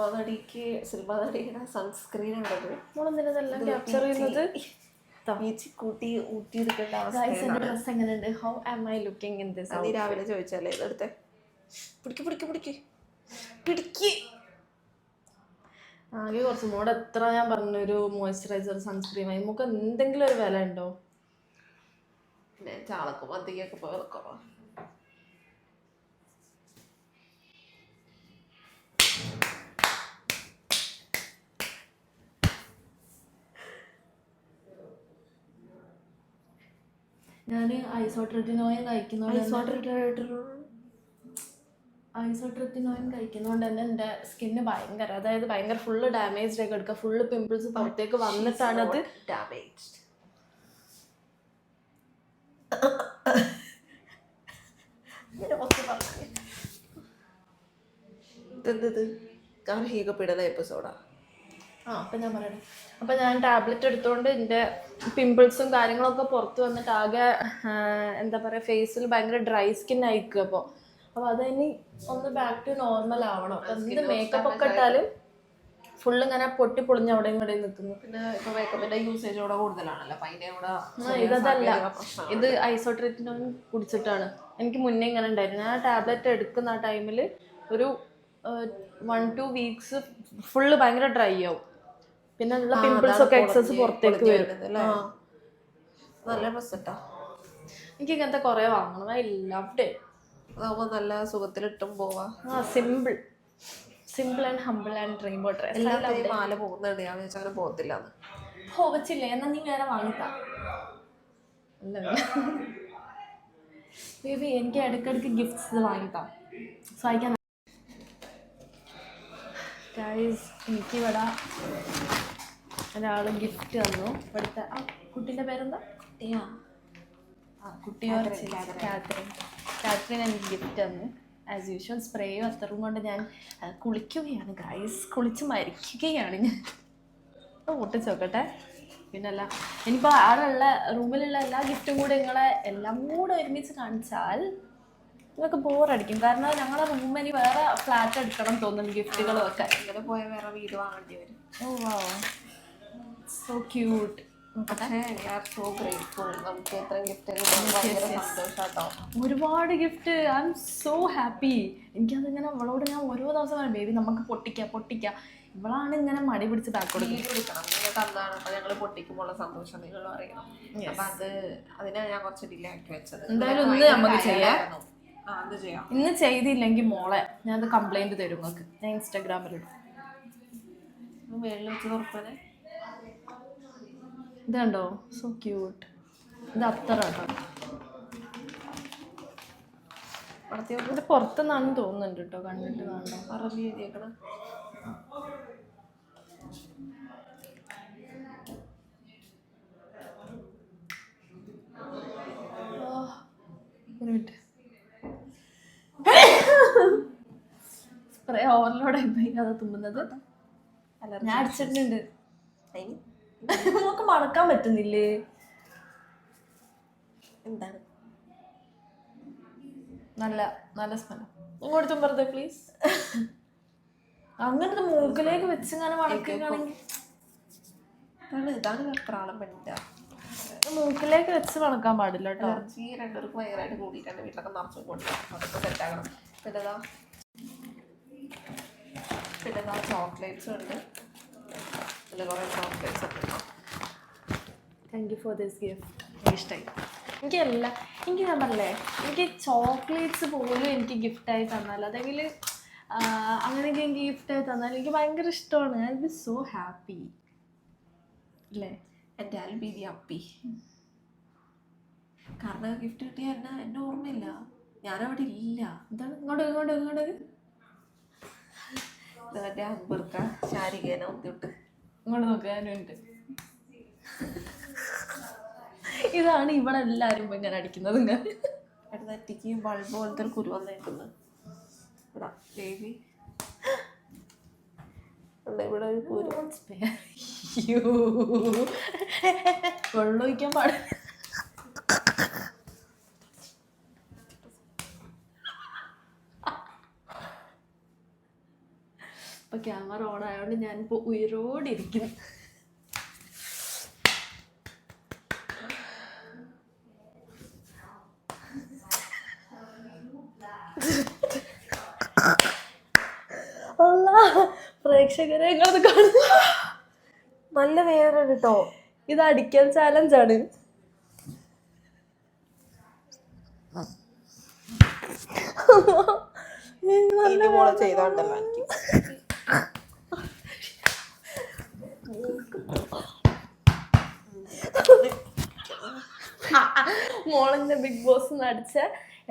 Cinema നടിക്ക് cinema നടിയുടെ sunscreen ഉള്ളത് നമ്മളെന്തിനെല്ലാം ക്യാപ്ചർ ചെയ്യുന്നത് കൂട്ടി ഊട്ടിയെടുക്കേണ്ട അവസ്ഥ എങ്ങനെയുണ്ട്? How am I looking in this നീ രാവിലെ ചോദിച്ചാലേ ഇതെടുത്തെ പിടിക്ക് പിടിക്ക് പിടിക്ക്. പിടിക്ക്. ആകെ കുറച്ച് മൂടെ എത്ര ഞാൻ പറഞ്ഞൊരു മോയ്സ്ചറൈസർ സൺസ്ക്രീൻ ആയി നമുക്ക് എന്തെങ്കിലും ഒരു വില ഉണ്ടോ? പിന്നെ ചാളക്കും മന്തിക്കൊക്കെ പോയി കുറവാ ഞാൻ ഐസോട്രറ്റിനോയും കഴിക്കുന്നതുകൊണ്ട് ഐസോട്രറ്റിനോയും കഴിക്കുന്നതുകൊണ്ട് തന്നെ എന്റെ സ്കിന്ന് ഭയങ്കര അതായത് ഭയങ്കര ഫുള്ള് ഡാമേജ്ഡ് ഒക്കെ എടുക്കുക ഫുള്ള് പിമ്പിൾസ് പുറത്തേക്ക് വന്നിട്ടാണ് അത് ഡാമേജ്ഡ് ഇതെന്തത് ഗാർഹിക പീഡന എപ്പിസോഡാ ആ അപ്പം ഞാൻ പറയണേ അപ്പം ഞാൻ ടാബ്ലറ്റ് എടുത്തുകൊണ്ട് എന്റെ പിമ്പിൾസും കാര്യങ്ങളൊക്കെ പുറത്ത് വന്നിട്ട് ആകെ എന്താ പറയുക ഫേസിൽ ഭയങ്കര ഡ്രൈ സ്കിൻ ആയിരിക്കും അപ്പോൾ അപ്പോൾ അതിനി ഒന്ന് ബാക്ക് ടു നോർമൽ ആവണം. എന്ത് മേക്കപ്പ് ഒക്കെ ഇട്ടാലും ഫുൾ ഇങ്ങനെ പൊട്ടി പൊളിഞ്ഞ് അവിടെ ഇവിടെ നിൽക്കുന്നു. പിന്നെ ഇപ്പൊ മേക്കപ്പിന്റെ യൂസേജ് കൂടെ കൂടുതലാണല്ലോ. അപ്പൊ അതിന്റെ കൂടെ ആ, ഇതല്ല. ഇത് ഐസോട്രീറ്റിനോൻ കുടിച്ചിട്ടാണ്. എനിക്ക് മുന്നേ ഇങ്ങനെ ഉണ്ടായിരുന്നു. ഞാൻ ടാബ്ലറ്റ് എടുക്കുന്ന ആ ടൈമിൽ ഒരു വൺ ടു വീക്സ് ഫുള്ള് ഭയങ്കര ഡ്രൈ ആവും. പിന്നെ നല്ല പിമ്പിൾസ് ഒക്കെ എക്സസ് പുറത്തേക്ക് വരും. നല്ല റിസൾട്ടാ എനിക്ക് ഇങ്ങനത്തെ കുറെ വാങ്ങണം. ഐ ലവ് അതാവുമ്പോ നല്ല സുഖത്തിലിട്ടും പോവാ. ആ simple simple and humble and dream boat എല്ലാത്തിനും മാല പോകുന്നുണ്ട് ഞാൻ വിചാരിച്ചു അങ്ങനെ പോകത്തില്ല പോവച്ചില്ലേ എന്നാ നീ വേറെ വാങ്ങിത്താ. അല്ല ബേബി എനിക്ക് ഇടയ്ക്കിടയ്ക്ക് ഗിഫ്റ്റ്സ് വാങ്ങിത്താ. സഹായിക്കാൻ ഗൈസ് എനിക്കിവിടെ ഒരാൾ ഗിഫ്റ്റ് തന്നു. ഇവിടുത്തെ ആ കുട്ടീന്റെ പേരെന്താ? കുട്ടിയാ. ആ കുട്ടിയോ കാത്രിൻ കാത്രിൻ എനിക്ക് ഗിഫ്റ്റ് തന്നു. ആസ് യൂഷ്വൽ സ്പ്രേയും അത്തറും കൊണ്ട് ഞാൻ കുളിക്കുകയാണ്. ഗ്രൈസ് കുളിച്ച് മരിക്കുകയാണ് ഞാൻ. പൊട്ടിച്ച് നോക്കട്ടെ. പിന്നല്ല ഇനിയിപ്പോൾ ആടുള്ള റൂമിലുള്ള എല്ലാ ഗിഫ്റ്റും കൂടെ നിങ്ങളെ എല്ലാം കൂടെ ഒരുമിച്ച് കാണിച്ചാൽ നിങ്ങൾക്ക് ബോറടിക്കും കാരണം ഞങ്ങളെ റൂമിന് വേറെ ഫ്ലാറ്റ് എടുക്കണം തോന്നുന്നു ഗിഫ്റ്റുകളും ഒക്കെ ഇങ്ങനെ പോയ വേറെ വീട് വാങ്ങേണ്ടി വരും. ഓ വാ. സോ ക്യൂട്ട് ഒരുപാട് gift I'm so happy എനിക്കതിങ്ങനെ അവളോട് ഞാൻ ഓരോ ദിവസം പറയും ബേബി നമുക്ക് പൊട്ടിക്കാം പൊട്ടിക്കാം. ഇവളാണ് ഇങ്ങനെ മടി പിടിച്ച് കൊടുക്കണം നിങ്ങൾ തന്നാണ്. അപ്പൊ ഞങ്ങൾ പൊട്ടിക്കുമ്പോൾ സന്തോഷം നിങ്ങൾ അറിയണം. അപ്പൊ അത് അതിനാ ഞാൻ കുറച്ച് ഡിലേ ആക്കി വെച്ചത്. എന്തായാലും ഒന്ന് നമുക്ക് ചെയ്യാം. ഇന്ന് ചെയ്തില്ലെങ്കിൽ മോളെ ഞാൻ അത് കംപ്ലൈന്റ് തരും നിങ്ങൾക്ക്. ഞാൻ ഇൻസ്റ്റാഗ്രാമിലിടും മേളിൽ വെച്ച് തുറക്കാനെ ഇത് കണ്ടോ സോ ക്യൂട്ട് ഇത് അത്ര കേട്ടോ. ഇത് പുറത്തുനിന്നാണെന്ന് തോന്നുന്നുണ്ട് കേട്ടോ കണ്ടിട്ട് കാണണ്ട അറബി എഴുതിയേക്കണ. സ്പ്രേ ഓവർലോഡ് ആയി അത് തുമ്മുന്നത്. ഞാൻ അടിച്ചിട്ടുണ്ട്. അതിന് നമുക്ക് മറക്കാൻ പറ്റുന്നില്ലേ? എന്താണ്? നല്ല നല്ല സ്ഥലം ഇങ്ങോട്ടും തുമ്പറത്തെ പ്ലീസ് അങ്ങനത്തെ മൂക്കിലേക്ക് വെച്ച് ഇങ്ങനെ മണക്കുകയാണെങ്കിൽ ഇതാണ് ഇതാണ് വെപ്രാളം മൂക്കിലേക്ക് വെച്ച് മണക്കാൻ പാടില്ല കേട്ടോ. എനർജി രണ്ടുപേർക്ക് ഭയങ്കരമായിട്ട് കൂടിയിട്ടുണ്ട് വീട്ടിലൊക്കെ നിറച്ചു കൊണ്ടുപോകാം അതൊക്കെ സെറ്റ് ആകണം പിന്നെതാ പിന്നെതാ ചോക്ലേറ്റ്സ് ഉണ്ട് ഇതിൽ കുറേ ചോക്ലേറ്റ്സ് ഒക്കെ ഉണ്ടാവും thank you for this gift എനിക്ക് ഇഷ്ടമായി എനിക്ക് ഞാൻ പറഞ്ഞില്ലേ എനിക്ക് ചോക്ലേറ്റ്സ് പോലും എനിക്ക് ഗിഫ്റ്റായി തന്നാൽ അതെങ്കിൽ അങ്ങനെയൊക്കെ എനിക്ക് ഗിഫ്റ്റായി തന്നാൽ എനിക്ക് ഭയങ്കര ഇഷ്ടമാണ്. ഐ ബി സോ ഹാപ്പി അല്ലേ? എന്റെ അൽബീതി അപ്പി. കാരണം ഗിഫ്റ്റ് കിട്ടിയ എന്നെ എന്നെ ഓർമ്മയില്ല. ഞാനവിടെ ഇല്ല. എന്താണ്? ഇങ്ങോട്ട് ഇങ്ങോട്ട് ഇങ്ങോട്ട്. മറ്റേ അമ്പർക്ക ശാരികേന ഒത്തിട്ട്. ഇങ്ങോട്ട് നോക്കാനുണ്ട് ഇതാണ് ഇവിടെ എല്ലാവരും ഇപ്പൊ ഇങ്ങനെ അടിക്കുന്നത് എന്റെ നെറ്റിക്ക് ബൾബ് പോലത്തെ ഒരു കുരു വന്നേക്കുന്നത് ഇവിടെ ദേവി ഇവിടെ ഒരു കുരു. പാടില്ല. ഇപ്പൊ ക്യാമറ ഓൺ ആയതുകൊണ്ട് ഞാനിപ്പോ ഉയരോടിരിക്കുന്നു. അല്ലാ, പ്രേക്ഷകരെ കാണുന്നു. നല്ല വേറെ കേട്ടോ ഇത് അടിക്കൽ ചാലഞ്ചാണ് നല്ല മോളെ ചെയ്തോണ്ടല്ലോ. മോളിന്റെ ബിഗ് ബോസ് നടിച്ച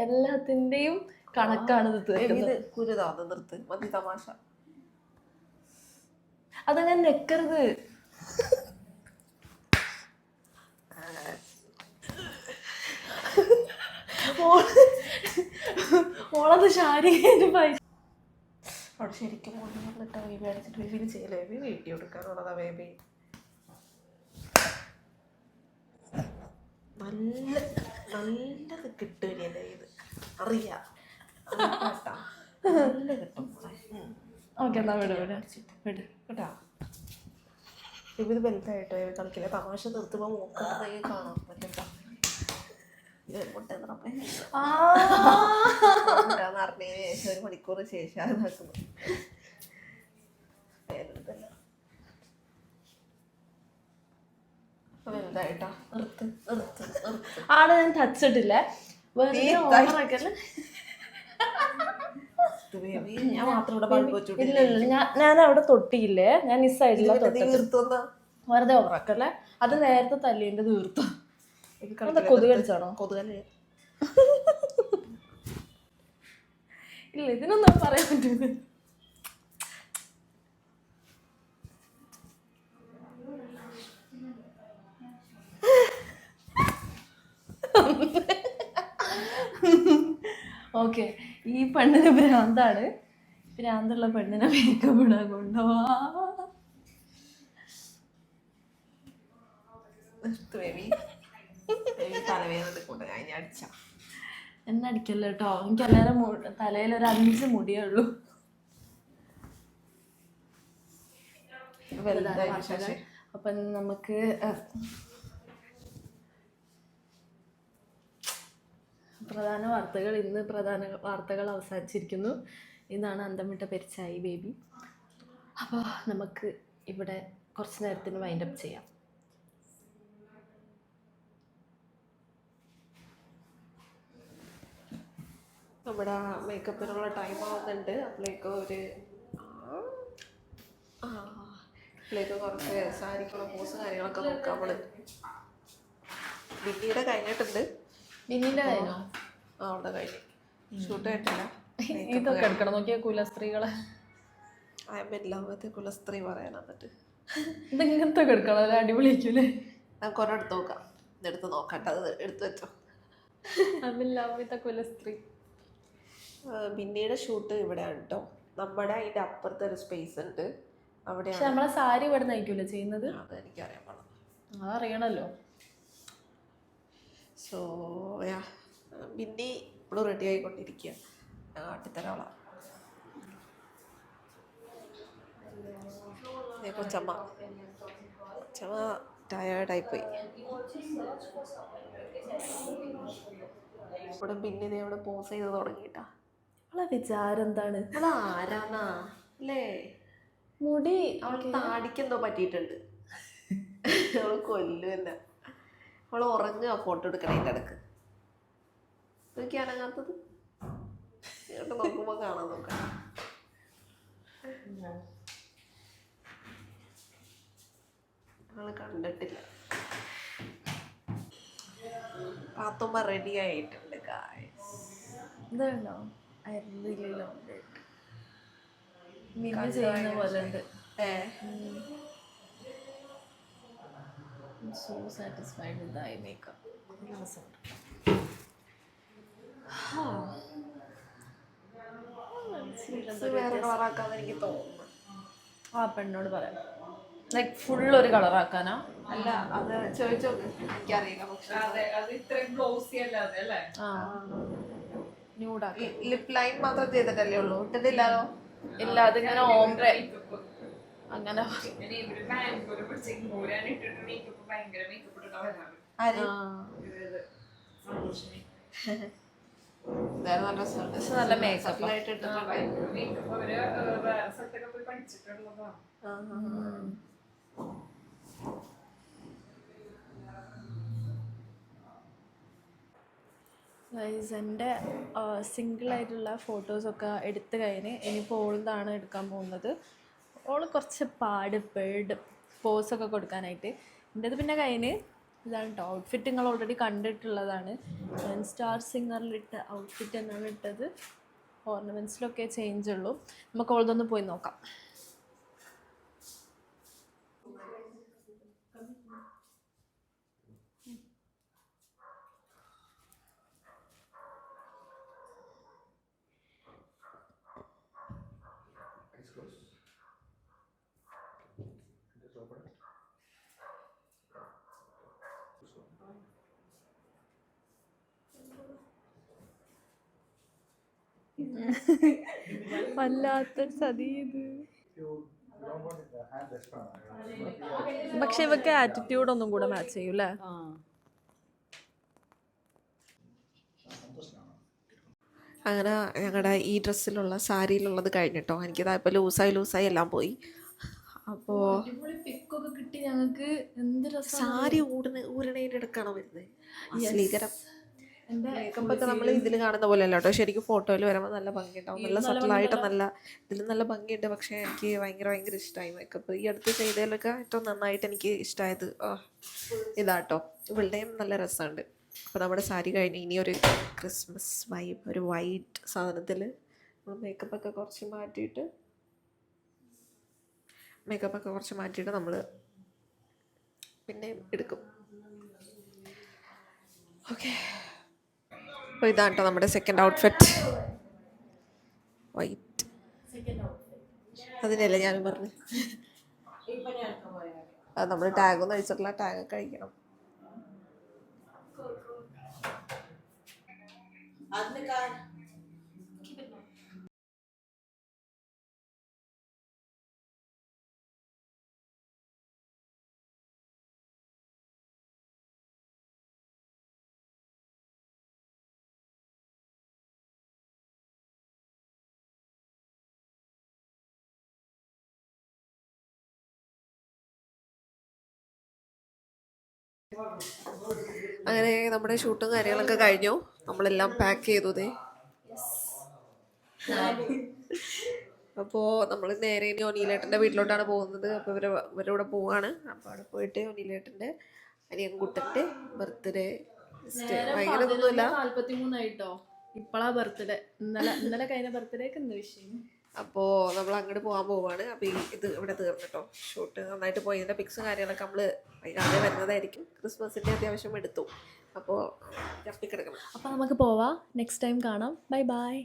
എല്ലാത്തിന്റെയും കണക്കാണ് ഇത് തീർക്കുന്നത്. കുരുതാന്ന് നിർത്ത്. മതി തമാശ. അതങ്ങനെ നെക്കരുത് മോൾ മോളത് ശാരീരിക ശരിക്കും കൊണ്ടുവന്നിട്ട് ബേബി അടിച്ചിട്ട് ബേബിന് ചെയ്യലേ ബേബി വീഡിയോ കൊടുക്കാനുള്ളതാ ബേബി നല്ല നല്ലത് കിട്ടുകയല്ലേ ഇത്? അറിയാം. നല്ല കിട്ടും ഓക്കെ എന്നാ വിട് വിട്. വിട് കേട്ടാ? ഇവ ഇത് വലുതായിട്ടോ? ഇവ കളിക്കില്ല? തമാശ നിർത്തുമ്പോ മൂക്കാറേ കാണാം ശേഷം ഒരു മണിക്കൂർ ശേഷം ഇതാക്കുന്നു വേറെന്തല്ല. അപ്പൊ വലുതായിട്ടാ? നിർത്ത് നിർത്ത് നിർത്ത്. ആടെ ഞാൻ ടച്ച് ഇട്ടില്ല? ഞാൻ അവിടെ തൊട്ടിയില്ലേ ഞാൻ ഈ സൈഡിലാ തൊട്ടത് തീർത്തുന്ന വെറുതെ ഓവറാക്കല്ലേ അത് നേരത്തെ തല്ലിന്റെ തീർത്തു കൊതുക് കടിച്ചാണോ കൊതുകല്ലേ. ഇല്ല ഇതിനൊന്നും പറയാൻ പറ്റൂല. ഓക്കെ ഈ പെണ്ണിന് ഭ്രാന്താണ്. ഭ്രാന്തുള്ള പെണ്ണിനെ മേക്കപ്പ് ഇടാൻ കൊണ്ടുപോവാ. നിർത്ത് ബേബി ബേബി തലവേദന ഞാൻ ഇനി അടിച്ച. എന്നെ അടിക്കല്ലോ കേട്ടോ? എനിക്ക് എല്ലാവരും തലയിൽ ഒരു അഞ്ച് മുടിയേ ഉള്ളൂ. അപ്പൊ നമുക്ക് പ്രധാന വാർത്തകൾ ഇന്ന് പ്രധാന വാർത്തകൾ അവസാനിച്ചിരിക്കുന്നു. ഇന്നാണ് അന്തമിട്ട പെരിച്ചായി ബേബി. അപ്പോൾ നമുക്ക് ഇവിടെ കുറച്ച് നേരത്തിന് വൈൻഡപ്പ് ചെയ്യാം. നമ്മുടെ മേക്കപ്പിനുള്ള ടൈം ആവുന്നുണ്ട്. അപ്പോഴേക്കും ഒരു ആ, അപ്പോഴേക്കും കുറച്ച് സാരിക്കുള്ള പോസ് കാര്യങ്ങളൊക്കെ നോക്കാം നമ്മൾ. ബിന്നിയുടെ കഴിഞ്ഞിട്ടുണ്ട്. ബിന്നിന്റെ കഴിഞ്ഞോ? ആ അവിടെ കഴിഞ്ഞു. ഷൂട്ട് ആയിട്ടില്ല. ഇതൊക്കെ എടുക്കണം. നോക്കിയ കുല സ്ത്രീകളെ അയമ്മില്ലാമത്തെ കുലസ്ത്രീ പറയാൻ എന്നിട്ട് ഇതിങ്ങനത്തെ എടുക്കണം? അല്ല? അടിപൊളിയാക്കൂലേ നമുക്ക് ഒരെടുത്ത് നോക്കാം. ഇതെടുത്ത് നോക്കട്ടെ. അത് എടുത്ത് വെച്ചോ. അമില്ലാമത്തെ കുലസ്ത്രീ. ആ, ബിന്നിയുടെ ഷൂട്ട് ഇവിടെയാണ് കേട്ടോ നമ്മുടെ അതിന്റെ അപ്പുറത്തെ ഒരു സ്പേസ് ഉണ്ട്. പക്ഷെ അവിടെയാണ് നമ്മളെ സാരി ഇവിടെ നയിക്കൂലേ ചെയ്യുന്നത്? അത് എനിക്കറിയാൻ പാടില്ല അതറിയണല്ലോ സോ യാ ബിന്നി ഇപ്പോഴും റെഡി ആയിക്കൊണ്ടിരിക്കുക ഞാൻ കാട്ടിത്തരാളാം. കൊച്ചമ്മ. കൊച്ചമ്മ ടയേർഡായി പോയി ഇവിടെ പിന്നെ ഇവിടെ പോസ് ചെയ്ത് തുടങ്ങിയിട്ടാ. അവളെ വിചാരം എന്താണ്? അവൾ ആരാന്നാ അല്ലേ? മുടി. അവൾ താടിക്കെന്തോ പറ്റിയിട്ടുണ്ട്. അവൾ കൊല്ലുമല്ല അവൾ ഉറങ്ങുക ഫോട്ടോ എടുക്കണതിന്റെ ഇടയ്ക്ക് നോക്കി അനങ്ങാത്തത്? ഇങ്ങോട്ട് നോക്കുമ്പോ കാണാൻ നോക്കാം. അവൾ കണ്ടിട്ടില്ല. പാത്തുമ്മ റെഡി ആയിട്ടുണ്ട് കായ് ഇതാണോ? അരിയിലോ മിന്നു ചെയ്യുന്ന പോലെ ഉണ്ട് ഏ? So satisfied with I makeup ഇത് വേറെ കളറാക്കാന്ന് എനിക്ക് തോന്നുന്നു. ആ പെണ്ണോട് പറയാം. ലൈക്ക് ഫുൾ ഒരു കളറാക്കാനാ? അല്ല അത് ചോദിച്ചോ എനിക്കറിയില്ല പക്ഷെ. ന്യൂഡാക്കി ലിപ് ലൈൻ മാത്രം ചെയ്തിട്ടല്ലേ ഉള്ളൂ? ഇട്ടിട്ടില്ലല്ലോ ഇല്ല അതിങ്ങനെ ഓംബ്രെ അങ്ങനെ പിന്നെ ഇവർ ബാംഗ്ലൂർ പിടിച്ച് ഇങ്ങോട്ടാണ് ഇട്ടിട്ട് മേക്കപ്പ് ഭയങ്കര മേക്കപ്പ് ഇട്ടിട്ടാണ് ആര് ആ, സന്തോഷിനെ എന്തായാലും നല്ല രസമുണ്ട് പക്ഷെ നല്ല മേക്കപ്പ് സഫലായിട്ട് ഇട്ടിട്ടുണ്ട് ഭയങ്കര മേക്കപ്പ് അവർ ഏഹ്, വേറെ സ്ഥലത്തൊക്കെ പോയി പഠിച്ചിട്ടുള്ളതാണ് ആ, ആ, ആ. ഗൈസ് എന്റെ സിംഗിൾ ആയിട്ടുള്ള ഫോട്ടോസൊക്കെ എടുത്തു കഴിഞ്ഞ് ഇനിയിപ്പോൾ ഓൾതാണ് എടുക്കാൻ പോകുന്നത്. ഓൾ കുറച്ച് പാട് പേട് പോസൊക്കെ കൊടുക്കാനായിട്ട്. എന്റെത് പിന്നെ കഴിഞ്ഞ് ഇതാണ് കേട്ടോ ഔട്ട്ഫിറ്റ് നിങ്ങൾ ഓൾറെഡി കണ്ടിട്ടുള്ളതാണ്. ഞാൻ സ്റ്റാർ സിംഗറിലിട്ട ഔട്ട്ഫിറ്റ് എന്നാണ് ഇട്ടത്. ഓർണമെന്റ്സിലൊക്കെ ചേഞ്ച് ഉള്ളൂ. നമുക്ക് ഓൾതൊന്ന് പോയി നോക്കാം. വല്ലാത്തൊരു ചതി ഇത്. പക്ഷെ ഇവക്ക് ആറ്റിറ്റ്യൂഡ് ഒന്നും കൂടെ മാച്ച് ചെയ്യൂല അങ്ങനെ ഞങ്ങളുടെ ഈ ഡ്രസ്സിലുള്ള സാരിയിലുള്ളത് കഴിഞ്ഞിട്ടോ. എനിക്കിതാ ഇപ്പോൾ ലൂസായി ലൂസായി എല്ലാം പോയി. അപ്പോൾ പിക്കൊക്കെ കിട്ടി ഞങ്ങൾക്ക് എന്ത് രസം സാരി ഊടുന്ന ഊരണേന്റെ ഇടക്കാണോ വരുന്നത് എന്റെ മേക്കപ്പ് ഒക്കെ നമ്മൾ ഇതിൽ കാണുന്ന പോലെ അല്ല കേട്ടോ. ശരിക്കും ഫോട്ടോയിൽ വരുമ്പോൾ നല്ല ഭംഗിയുണ്ടാവും നല്ല സട്ടിലായിട്ട് നല്ല ഇതിൽ നല്ല ഭംഗിയുണ്ട്. പക്ഷേ എനിക്ക് ഭയങ്കര ഭയങ്കര ഇഷ്ടമായി മേക്കപ്പ് ഈ അടുത്ത് ചെയ്തതിലൊക്കെ ഏറ്റവും നന്നായിട്ട് എനിക്ക് ഇഷ്ടമായത് ആ, ഇതാട്ടോ. ഇവളുടെയും നല്ല രസമുണ്ട്. അപ്പോൾ നമ്മുടെ സാരി കഴിഞ്ഞ് ഇനി ഒരു ക്രിസ്മസ് വൈബ് ഒരു വൈറ്റ് സാധനത്തിൽ മേക്കപ്പ് ഒക്കെ കുറച്ച് മാറ്റിയിട്ട് മേക്കപ്പ് ഒക്കെ കുറച്ച് മാറ്റിയിട്ട് നമ്മൾ പിന്നെ എടുക്കും. ഓക്കെ അപ്പോൾ ഇതാണ് കേട്ടോ നമ്മുടെ സെക്കൻഡ് ഔട്ട്ഫിറ്റ് വൈറ്റ് അതിനല്ലേ ഞാൻ പറഞ്ഞു? അത് നമ്മൾ ടാഗൊന്നും അഴിച്ചിട്ടില്ല ടാഗ് ഒക്കെ അഴിക്കണം. അങ്ങനെ നമ്മുടെ ഷൂട്ടും കാര്യങ്ങളൊക്കെ കഴിഞ്ഞു. നമ്മളെല്ലാം പാക്ക് ചെയ്തു ദേ. അപ്പോൾ നമ്മൾ നേരെ ഇനി ഒനീലേട്ടന്റെ വീട്ടിലോട്ടാണ് പോകുന്നത്. അപ്പോൾ ഇവർ ഇവരുടെ കൂടെ പോവാണ്. അപ്പോൾ അവിടെ പോയിട്ട് ഒനീലേട്ടന്റെ അനിയൻകുട്ടന്റെ ബർത്ത്ഡേ ഭയങ്കര ഇതൊന്നുമില്ല. നാല്പത്തി മൂന്നായിട്ടോ ബർത്ത്ഡേ ഇന്നലെ ഇന്നലെ കഴിഞ്ഞ ബർത്ത്ഡേക്ക് എന്ത് വിഷയം? അപ്പോൾ നമ്മൾ അങ്ങോട്ട് പോകാൻ പോവാണ്. അപ്പോൾ ഈ ഇത് ഇവിടെ തീർന്നിട്ടോ ഷൂട്ട് നന്നായിട്ട് പോയി ഇതിന്റെ പിക്സും കാര്യങ്ങളൊക്കെ നമ്മൾ വൈകാതെ വരുന്നതായിരിക്കും. ക്രിസ്മസിന്റെ അത്യാവശ്യം എടുത്തു. അപ്പോൾ കിടക്കണം. അപ്പോൾ നമുക്ക് പോവാം. നെക്സ്റ്റ് ടൈം കാണാം. Bye bye